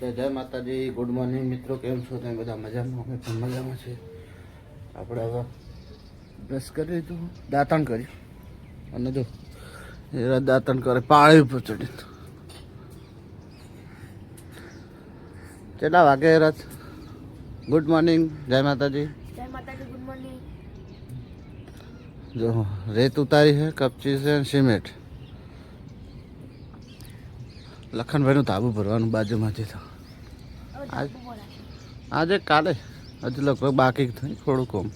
તો જય માતાજી ગુડ મોર્નિંગ મિત્રો કેમ છો તમે બધા? મજામાં? અમે પણ મજામાં છે આપણે હવે બ્રશ કરી લીધું દાંતણ કર્યું. અને જો એરા દાંતણ કરે પાળી ઉપર ચડી કેટલા વાગે રથ ગુડ મોર્નિંગ જય માતાજી. જય માતાજી ગુડ મોર્નિંગ જો રેત ઉતારી છે કપચી છે સિમેન્ટ. લખનભાઈનું તાબુ ભરવાનું બાજુમાંથી તો. આજ આજે કાલે હજુ લગભગ બાકી થઈ થોડું કોમ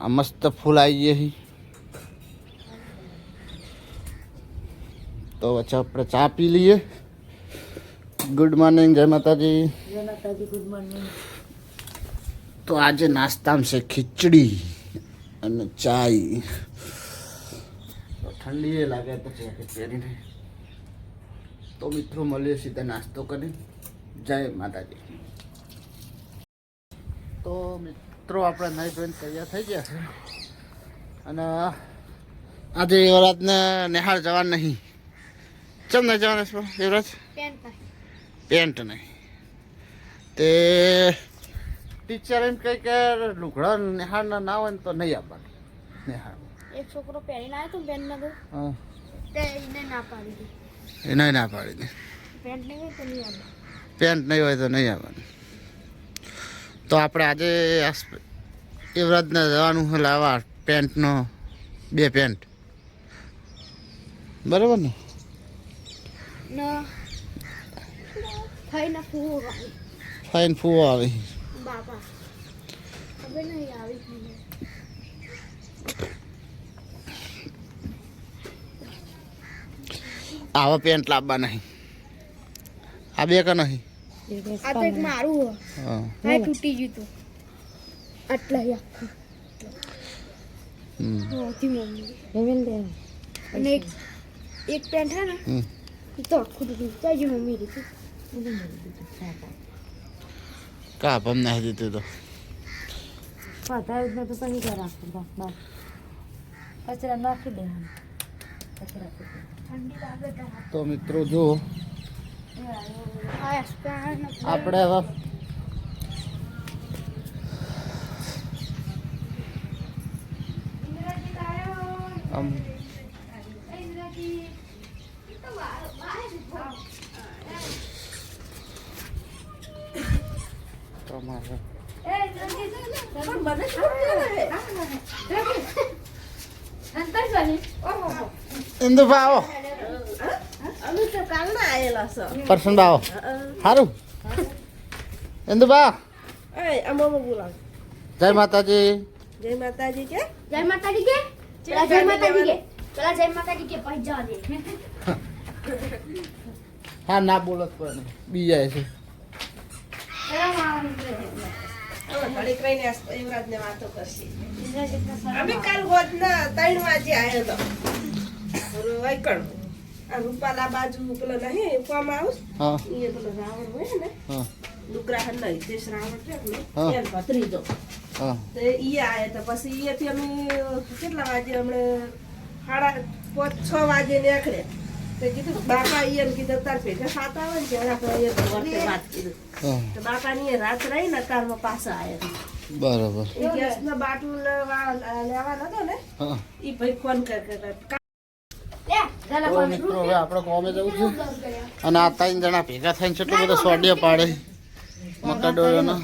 આ મસ્ત ફૂલ આવી જાય તો પછી આપણે ચા પી લઈએ. ગુડ મોર્નિંગ જય માતાજી. જય માતાજી ગુડ મોર્નિંગ. તો આજે નાસ્તામાં છે ખીચડી અને ચાય. ઠંડી લાગે તો જેકેટ પહેરીને. તો મિત્રો મળીએ સીધા નાસ્તો કરી જય માતાજી. તો મિત્રો આપણે નાઈ જોઈને તૈયાર થઈ ગયા છે. અને આજે યુવરાજને નિહાળ જવાનું નહીં. ચમ નહીં જવાનું છો યુવરાજ? પેન્ટ નહીં. તે ટીચર એમ કહે કે લુગડા નિહાળના ના હોય ને તો નહીં આપવાનું નિહાળ. એક છોકરો પહેરીને આવ્યો તો પેન હા. તે એને ના પાડી દીધી એ ના પાડી પેન્ટ નહીં હોય તો નહીં આવે. પેન્ટ નહીં હોય તો નહીં આવવાનું તો આપણે આજે આ યુવરાજને જવાનું છે લાવવા પેન્ટનો બે પેન્ટ. બરાબર ને? ફાઈન ફૂવો આવી. બાપા. હવે નહીં આવી જ નહીં આવા પેન્ટ લાવવા નહીં. આ બે કે નહીં? આ તો એક મારું હા. હા. તૂટી ગયું તો. આટલા આખું. હમ. અને એક એક પેન્ટ હે ને તો આખું તૂટી જાય મમ્મી રીતે કા ભમ નાખી દીધું તો? વધારે તો ઘર રાખવું બસ કચરા નાખી દેવાનું કચરા. તો મિત્રો જો આપણે હવે આમ તમારે ઇન્દુ છો પર્સન ભાવો સારું ઇન્દુ ભા એ અમમ બોલાવ જય માતાજી જય માતાજી કે જય માતાજી કે પેલા જય માતાજી કે પેલા જય માતાજી કે પછી જવા દે હા ના બોલો પણ બી જાય છે અમે કાલ હોજના ત્રણ વાગે આવ્યો તો વૈકણ રૂપાલા બાજુ પેલો નહીં ફોર્મ હાઉસ? એ પેલો રાવણ હોય ને હા. લુગરા હન રાવણ છે એનો ભત્રીજો. તો ઈ આયા તો પછી અહીંયાથી અમે કેટલા વાગે હમણે સાડા પાંચ છ વાગે નીકળ્યા તો કીધું બાપા એમ કીધું તાર ભેગા સાત આવે ને ત્યારે આપણે અહીંયા વર્તે વાત કીધું. તો બાપાની એ રાત રહી ને તારમાં પાછા આવ્યા બરાબર. ગેસનો બાટલો લેવા નતો હતો ને એ ઈ ભાઈ ફોન કર કર લે ચાલો તો મિત્રો હવે આપણે કોમે જવું છે. અને આ ત્રણ જણા ભેગા થઈને કેટલો બધું સોડિયો પાડે. મકાડોળાનો.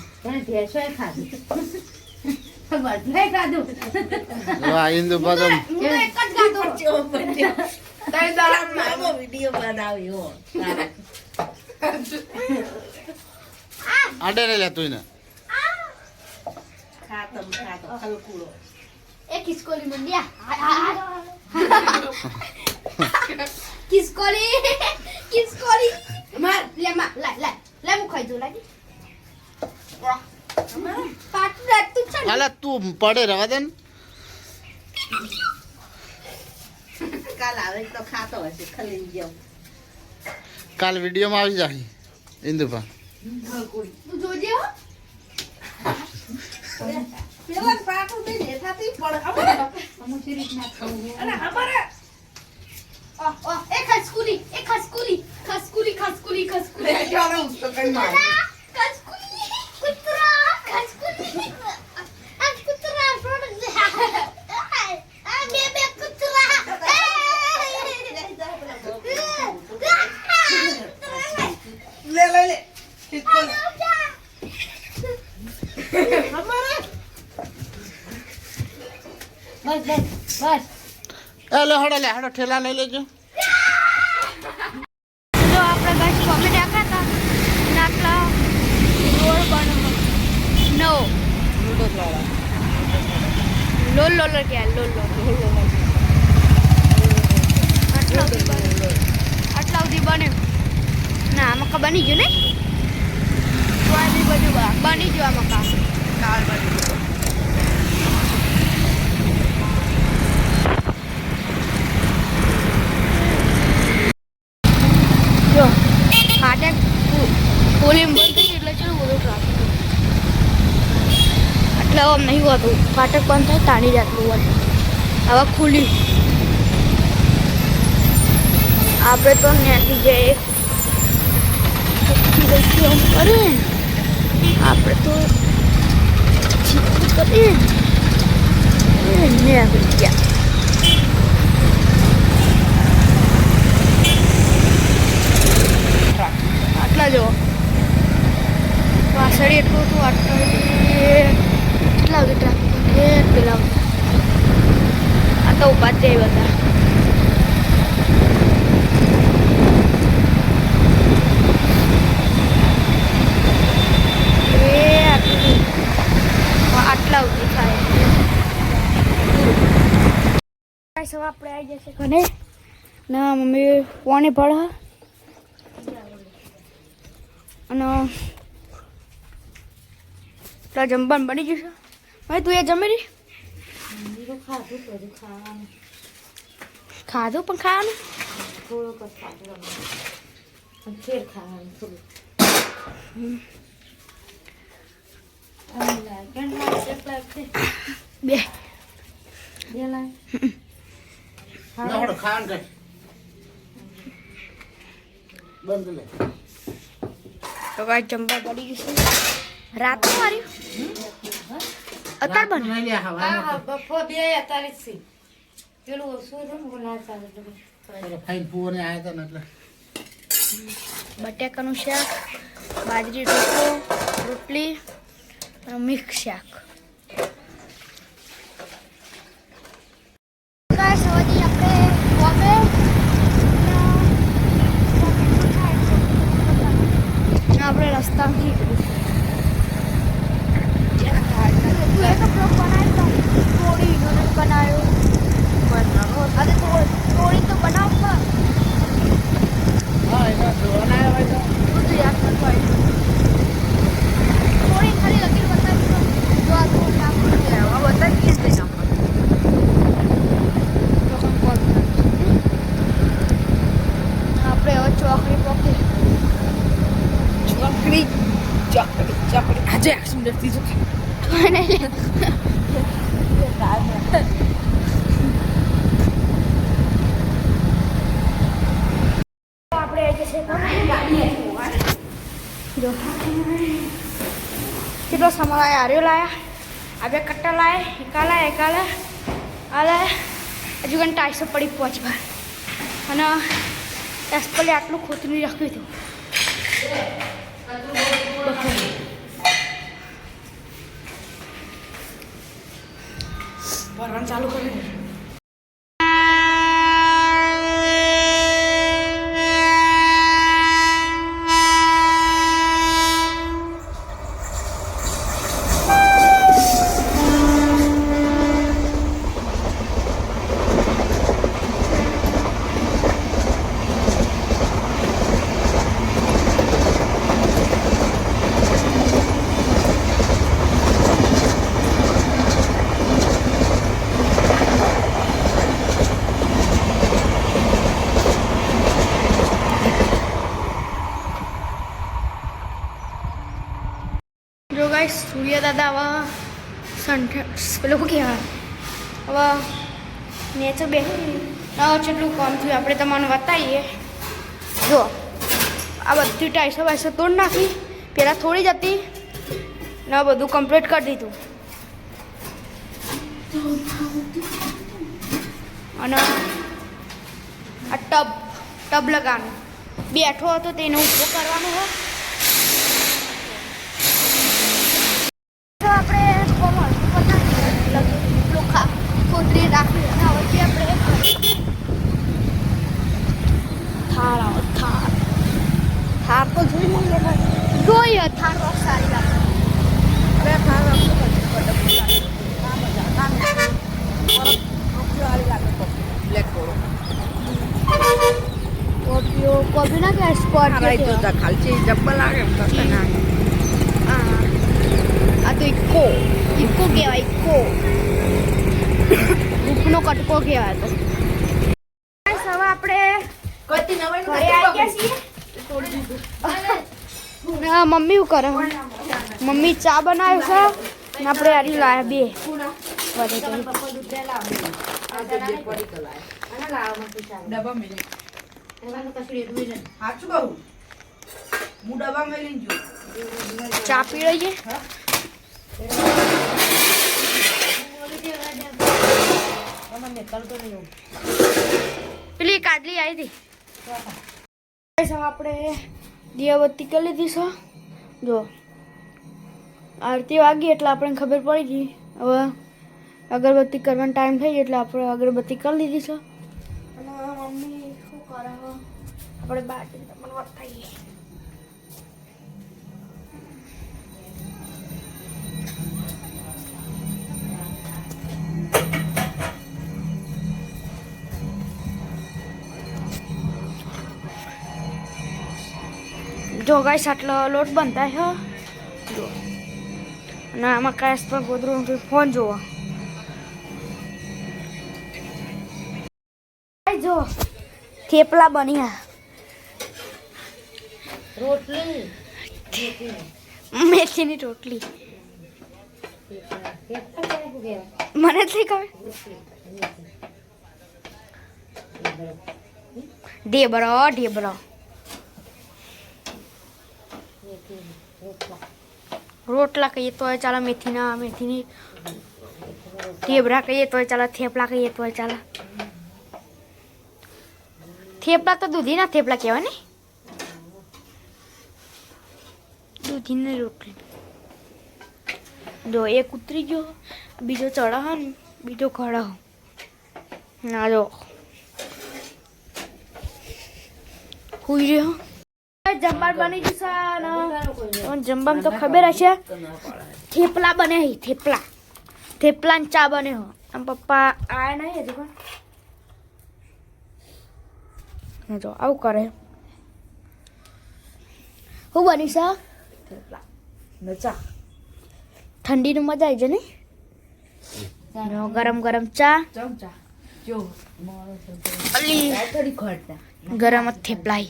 આડે નહીં લેતું ને ખાતમ ખાતો ખલકુડો એ ખિસકોલી મંડિયા. ખિસકોલી ખિસકોલી માર લે માર લાય લાય લે હું ખાઈ દઉં લાગી પાટું રાખતું છે ને? હાલા તું પડે રવા દે ને કાલ આવે તો ખાતો હશે ખલી જેવું કાલ વિડીયોમાં આવી જાય ઇન્દુભા તું જોજે હો પેલા પાકું દઈ હેઠાથી પડે અમારે અને અમારે Ah, ah, e kaskuli, e kaskuli, kaskuli, kaskuli, kaskuli. Ne canım, sakın var. લે, હડો લે, હડો, ઠેલા લઈ લેજો. જો આપણે બસ કોમેન્ટ આખા હતા નાટલા રોડ બનો નો લોલ લોલ કે લોલ લોલ. સુધી બન્યું. આટલા સુધી બને ના, આમાં બની ગયું ને બની બધું બની ગયું આ મકા દાળ બની ગઈ. જો ફાટક પોલીમ બંધ થઈ એટલે ચલો બધું ટ્રાફિક આમ નહીં હોતું. ફાટક બંધ થાય, તાણી જાતનું હોય હવે ખુલી આપણે તો ત્યાંથી જઈએ પછી આપણે તો કરીએ ને આપણે આટલા જો. વાસળી એટલું હતું, આટલા કેટલા વાગે ટ્રાફિક એ પેલા આ તો ઉપાધ્યાય એ આટલા. થાય. આપણે આવી જશે ઘરે. ના મમ્મી કોને ભળા. અને જમવાનું બની જશે હવે તું એ જમી રહી ખાધું પણ ખાવાનું. બે. લે હડો ખાન કર બંધ લે. તો કાંઈ જમવા પડી છે. રાત મારી અત્યારે બને નહીં લે હવા ફાઈન પુઓને આયા હતા ને એટલે. બટેકાનું શાક બાજરી રોટલો રોટલી અને મિક્સ શાક ગાઈસ હવેથી આપણે બોમ્બે આપણે રસ્તાથી તું એક બ્લોગ બનાવ્યો થોડી બનાવ્યો અરે થોડી તો બનાવ પણ હા એના જોવાના આવ્યા તો બધું યાદ નતું આવ્યું થોડી ખાલી લકીર બતાવી દો જો આ થોડું કામ કરી આવા બતાવીએ જ નહીં આપણે હવે ચોકડી પકડી ચોકડી ચોકડી ચોકડી આજે એકસો મિનિટથી આપણે આવી જશે જો કેટલો સમય આર્યો લાયા આ બે કટ્ટા લાયા એકા લાયા એકા લાયા આ લાયા હજુ કંઈ ટાઈસો પડી પહોંચવા અને એસપલે આટલું ખોતરું રાખ્યું હતું ભરવાનું ચાલુ કરી જો ગાઈસ સૂર્ય દાદા હવે સંઠ પેલું કહેવાય હવે નેચર બે જેટલું કામ થયું આપણે તમને બતાવીએ જો આ બધી ટાઈસો વાઈસો તોડ નાખી પહેલાં થોડી જ હતી ને બધું કમ્પ્લીટ કરી દીધું અને આ ટબ ટબ લગાવવાનું બેઠો હતો તેનો ઊભો કરવાનો હોય તો આપણે કોમળ લોખા કોતરી રાખી હવે આપણે થાર આવો થાળ. થાર તો જોઈ લઈએ જોઈએ થાળ બહુ સારી લાગે. બે ખાવા શું કરશું? ના કે સ્પોટ તો ખાલચી જબ્બર લાગે. આ તો ઇકો. ઇકો કહેવાય ઇકો. ઉપનો કટકો કહેવાય તો. Guys, હવે આપણે ઘરે આવી ગયા છીએ. ના મમ્મી શું કરે? મમ્મી ચા બનાવ્યું છે ને આપણે આરી લાયા બે. વધે તો. ડબ્બા મેલી. સાચું કહું હું ડબ્બા મેલી જો ચા પી લઈએ. પેલી કાદલી આવી હતી આપણે દિયાબત્તી કરી લીધી છે. જો આરતી વાગી એટલે આપણને ખબર પડી ગઈ. હવે અગરબત્તી કરવાનો ટાઈમ થઈ ગયો એટલે આપણે અગરબત્તી કરી લીધી છે. અને મમ્મી શું કરે આપણે જઈને તમને જો ગાઈસ આટલો લોટ બનતા હો. જો. અને આમાં કાંઈ પણ ગોદરું ફોન જોવો જો થેપલા બન્યા. રોટલી. મેથીની રોટલી. મને થઈ ખબર. ઢેબરો ઢેબરો. રોટલા કહીએ તો ચાલે મેથીના મેથીની ઢેબરા કહીએ તો ચાલે, થેપલા કહીએ તો ચાલે. થેપલા તો દૂધીના થેપલા કહેવાય ને? દૂધીની રોટલી. જો એક ઉતરી ગયો, બીજો ચડાવ ને, બીજો ખડાવ ના જો. હુઈ રહ્યો. જમવા બની જશે જમવામાં તો ખબર હશે. થેપલા બને હી થેપલા. થેપલા ને ચા બને હો. આમ પપ્પા આયા નહીં હજી પણ. જો આવું કરે. હું બની છે? ચા. ઠંડીનું મજા આવી જાય ને? ગરમ ગરમ ચા. ચમચા જો અલી. ગરમ જ થેપલા.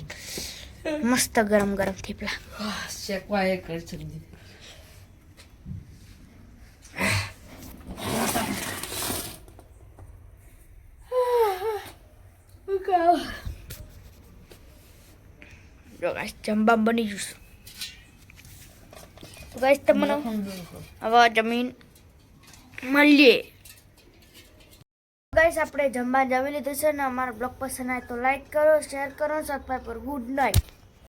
મસ્ત ગરમ ગરમ થેપલા. શેકવા એ કરી છે જમવા બની જઈશું તો ગાઈસ તમને હવે જમીન મળીએ. ગાઈસ આપણે જમવા જમી લીધું છે ને અમારો બ્લોગ પસંદ આવે તો લાઈક કરો શેર કરો સબસ્ક્રાઈબ કરો. Good night